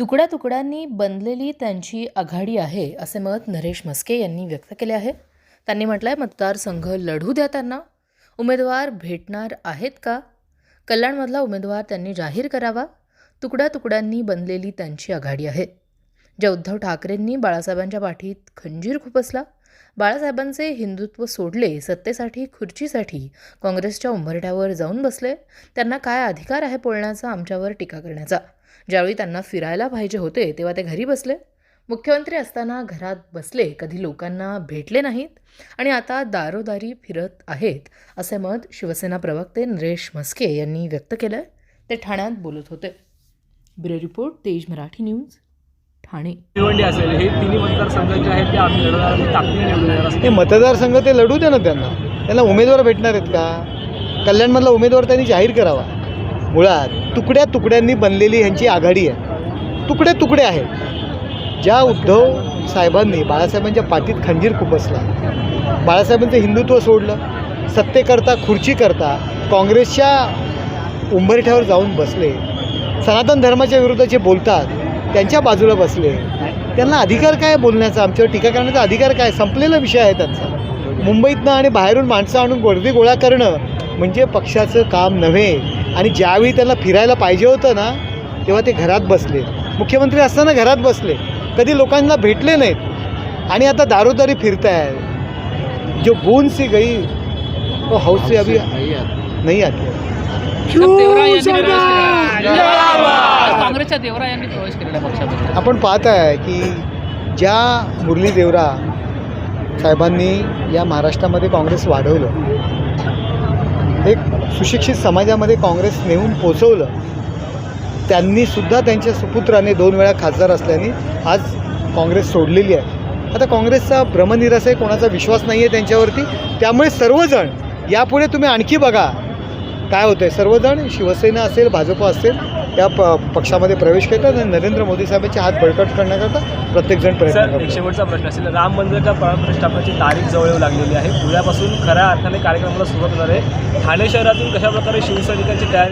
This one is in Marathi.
तुकड्या तुकड्यांनी बनलेली त्यांची आघाडी आहे असे मत नरेश म्हस्के यांनी व्यक्त केले आहे. त्यांनी म्हटलंय मतदारसंघ लढू द्या त्यांना. उमेदवार भेटणार आहेत का? कल्याणमधला उमेदवार त्यांनी जाहीर करावा. तुकड्या तुकड्यांनी बनलेली त्यांची आघाडी आहे. ज्या उद्धव ठाकरेंनी बाळासाहेबांच्या पाठीत खंजीर खुपसला. बाळासाहेबांचे हिंदुत्व सोडले सत्तेसाठी खुर्चीसाठी काँग्रेसच्या उंबरठ्यावर जाऊन बसले. त्यांना काय अधिकार आहे बोलण्याचा? आमच्यावर टीका करण्याचा. ज्यावेळी त्यांना फिरायला पाहिजे होते तेव्हा ते घरी बसले. मुख्यमंत्री असताना घरात बसले कधी लोकांना भेटले नाहीत आणि आता दारोदारी फिरत आहेत असे मत शिवसेना प्रवक्ते नरेश म्हस्के यांनी व्यक्त केलं ते ठाण्यात बोलत होते. ब्युरो रिपोर्ट तेज मराठी न्यूज ठाणे. भिवंडी असेल हे तिन्ही मतदारसंघ जे आहेत ते आम्ही लढवणार आहोत ताकदीने निवडून येणार हे मतदारसंघ ते लढू दे ना त्यांना. त्यांना उमेदवार भेटणार आहेत का? कल्याणमधला उमेदवार त्यांनी जाहीर करावा. मुळात तुकड्या तुकड्यांनी बनलेली ह्यांची आघाडी आहे. तुकडे तुकडे आहेत. ज्या उद्धव साहेबांनी बाळासाहेबांच्या पाठीत खंजीर खुपसला. बाळासाहेबांचं हिंदुत्व सोडलं. सत्तेकरता खुर्चीकरता काँग्रेसच्या उंबरठ्यावर जाऊन बसले. सनातन धर्माच्या विरुद्ध जे बोलतात त्यांच्या बाजूला बसले. त्यांना अधिकार काय बोलण्याचा? आमच्यावर टीका करण्याचा अधिकार काय? संपलेला विषय आहे त्यांचा. मुंबईतनं आणि बाहेरून माणसं आणून गर्दी गोळा करणं म्हणजे पक्षाचं काम नव्हे. आणि ज्यावेळी त्यांना फिरायला पाहिजे होतं ना तेव्हा ते घरात बसले. मुख्यमंत्री असताना घरात बसले. कधी लोकांना भेटले नाहीत. आणि आता दारोदारी फिरताय. जो बून सी गई तो हाऊस से अभी नाही आती देवरा प्रवेश देवरा यांनी प्रवेश केलेला पक्षामध्ये. आपण पाहत आहे की ज्या मुरली देवरा साहेबांनी या महाराष्ट्रामध्ये काँग्रेस वाढवलं एक सुशिक्षित समाजामध्ये काँग्रेस नेऊन पोचवलं त्यांनीसुद्धा त्यांच्या सुपुत्राने दोन वेळा खासदार असल्याने आज काँग्रेस सोडलेली आहे. आता काँग्रेसचा भ्रमनिरास आहे कोणाचा विश्वास नाही आहे त्यांच्यावरती. त्यामुळे सर्वजण यापुढे तुम्ही आणखी बघा काय होतं आहे सर्वजण शिवसेना असेल भाजप असेल त्या प पक्षामध्ये प्रवेश करतात आणि नरेंद्र मोदी साहेबांचे हात बळकट करण्याकरता प्रत्येकजण प्रयत्न सर एक करतात शेवटचा प्रश्न असेल राम मंदिराच्या प्राणप्रतिष्ठापनाची तारीख जवळ येऊ लागलेली आहे. उद्यापासून खऱ्या अर्थाने कार्यक्रमाला सुरुवात होणार आहे. ठाणे शहरातून कशाप्रकारे शिवसैनिकांची तयारी